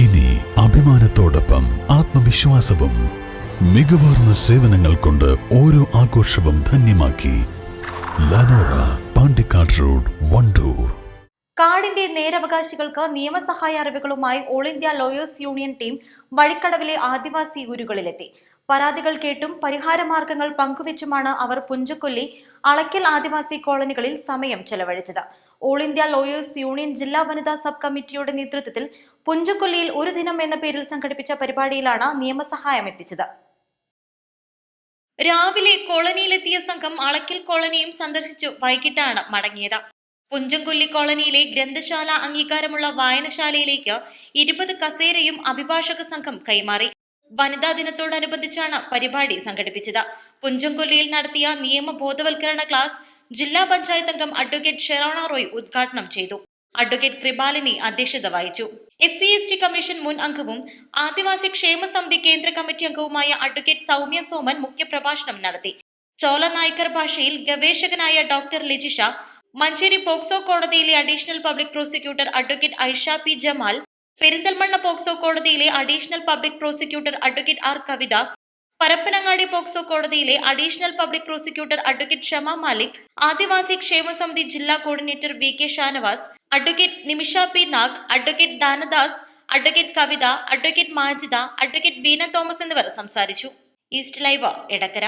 ഇനി അഭിമാനത്തോടൊപ്പം ആത്മവിശ്വാസവും മികവാർന്ന സേവനങ്ങൾ കൊണ്ട് ഓരോ ആഘോഷവും ധന്യമാക്കി ലനോറ പാണ്ടിക്കാട് റോഡ് വണ്ടൂർ. കാടിന്റെ നേരവകാശികൾക്ക് നിയമസഹായ അറിവുകളുമായി all India lawyers union team വഴിക്കടവിലെ ആദിവാസി ഊരുകളിലെത്തി. പരാതികൾ കേട്ടും പരിഹാരമാർഗങ്ങൾ പങ്കുവെച്ചുമാണ് അവർ പുഞ്ചക്കൊല്ലി അളക്കൽ ആദിവാസി കോളനികളിൽ സമയം ചെലവഴിച്ചത്. ഓൾ ഇന്ത്യ ലോയേഴ്സ് യൂണിയൻ ജില്ലാ വനിതാ സബ് കമ്മിറ്റിയുടെ നേതൃത്വത്തിൽ പുഞ്ചക്കൊല്ലിയിൽ ഒരു ദിനം എന്ന പേരിൽ സംഘടിപ്പിച്ച പരിപാടിയിലാണ് നിയമസഹായം എത്തിച്ചത്. രാവിലെ കോളനിയിലെത്തിയ സംഘം അളക്കൽ കോളനിയും സന്ദർശിച്ചു വൈകിട്ടാണ് മടങ്ങിയത്. പുഞ്ചംകൊല്ലി കോളനിയിലെ ഗ്രന്ഥശാല അംഗീകാരമുള്ള വായനശാലയിലേക്ക് ഇരുപത് കസേരയും അഭിഭാഷക സംഘം കൈമാറി. വനിതാ ദിനത്തോടനുബന്ധിച്ചാണ് പരിപാടി സംഘടിപ്പിച്ചത്. പുഞ്ചംകൊല്ലിയിൽ നടത്തിയ നിയമ ബോധവൽക്കരണ ക്ലാസ് ജില്ലാ പഞ്ചായത്ത് അംഗം അഡ്വക്കേറ്റ് ഷെറോണ റോയ് ഉദ്ഘാടനം ചെയ്തു. അഡ്വക്കേറ്റ് കൃപാലിനി അധ്യക്ഷത വഹിച്ചു. S C S T commission മുൻ അംഗവും ആദിവാസി ക്ഷേമ സമിതി കേന്ദ്ര കമ്മിറ്റി അംഗവുമായ അഡ്വക്കേറ്റ് സൗമ്യ സോമൻ മുഖ്യപ്രഭാഷണം നടത്തി. ചോല നായ്ക്കർ ഭാഷയിൽ ഗവേഷകനായ ഡോക്ടർ ലിജിഷ മഞ്ചേരി പോക്സോ കോടതിയിലെ additional public prosecutor advocate Aisha P Jamal Perinthalmanna POCSO കോടതിയിലെ additional public prosecutor advocate R Kavitha Parappanangadi POCSO കോടതിയിലെ additional public prosecutor advocate Shama Malik ആദിവാസി ക്ഷേമ സമിതി ജില്ലാ coordinator V K Shanavas advocate Nimisha P Nag advocate Danadas advocate Kavitha advocate Majida advocate Beena Thomas എന്നിവർ സംസാരിച്ചു. East live Edakkara.